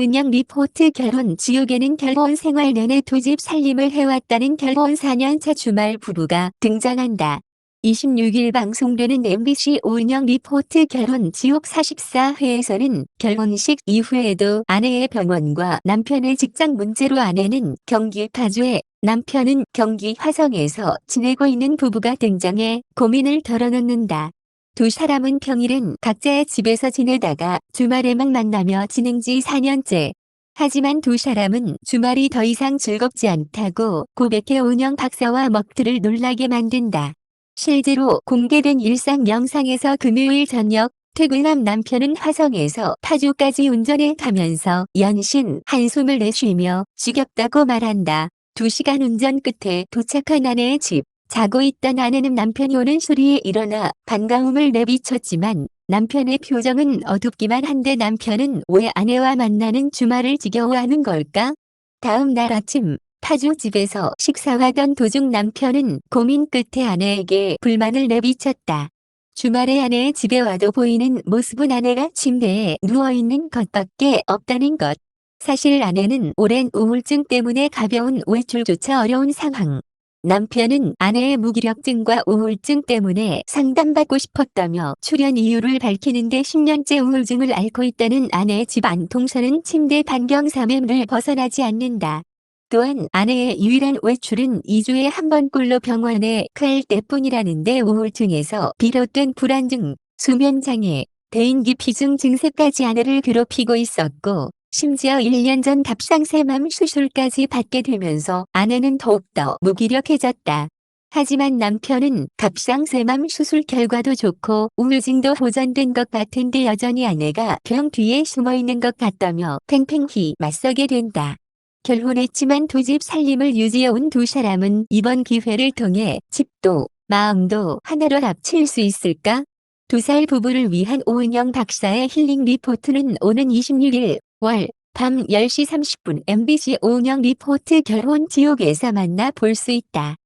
오은영 리포트 결혼 지옥에는 결혼 생활 내내 두 집 살림을 해왔다는 결혼 4년차 주말 부부가 등장한다. 26일 방송되는 MBC 오은영 리포트 결혼 지옥 44회에서는 결혼식 이후에도 아내의 병원과 남편의 직장 문제로 아내는 경기 파주에 남편은 경기 화성에서 지내고 있는 부부가 등장해 고민을 털어놓는다. 두 사람은 평일엔 각자의 집에서 지내다가 주말에만 만나며 지낸 지 4년째. 하지만 두 사람은 주말이 더 이상 즐겁지 않다고 고백해 운영 박사와 먹들을 놀라게 만든다. 실제로 공개된 일상 영상에서 금요일 저녁 퇴근한 남편은 화성에서 파주까지 운전해 가면서 연신 한숨을 내쉬며 지겹다고 말한다. 두 시간 운전 끝에 도착한 아내의 집. 자고 있던 아내는 남편이 오는 소리에 일어나 반가움을 내비쳤지만 남편의 표정은 어둡기만 한데 남편은 왜 아내와 만나는 주말을 지겨워하는 걸까? 다음 날 아침 파주 집에서 식사하던 도중 남편은 고민 끝에 아내에게 불만을 내비쳤다. 주말에 아내의 집에 와도 보이는 모습은 아내가 침대에 누워있는 것밖에 없다는 것. 사실 아내는 오랜 우울증 때문에 가벼운 외출조차 어려운 상황. 남편은 아내의 무기력증과 우울증 때문에 상담받고 싶었다며 출연 이유를 밝히는데 10년째 우울증을 앓고 있다는 아내의 집 안통선은 침대 반경 3m를 벗어나지 않는다. 또한 아내의 유일한 외출은 2주에 한 번꼴로 병원에 갈 때뿐이라는데 우울증에서 비롯된 불안증, 수면장애, 대인기피증 증세까지 아내를 괴롭히고 있었고 심지어 1년 전 갑상샘암 수술까지 받게 되면서 아내는 더욱더 무기력해졌다. 하지만 남편은 갑상샘암 수술 결과도 좋고 우울증도 호전된 것 같은데 여전히 아내가 병 뒤에 숨어 있는 것 같다며 팽팽히 맞서게 된다. 결혼했지만 두 집 살림을 유지해온 두 사람은 이번 기회를 통해 집도 마음도 하나로 합칠 수 있을까? 두 살 부부를 위한 오은영 박사의 힐링 리포트는 오는 26일 월 밤 10시 30분 MBC 오은영 리포트 결혼 지옥에서 만나 볼 수 있다.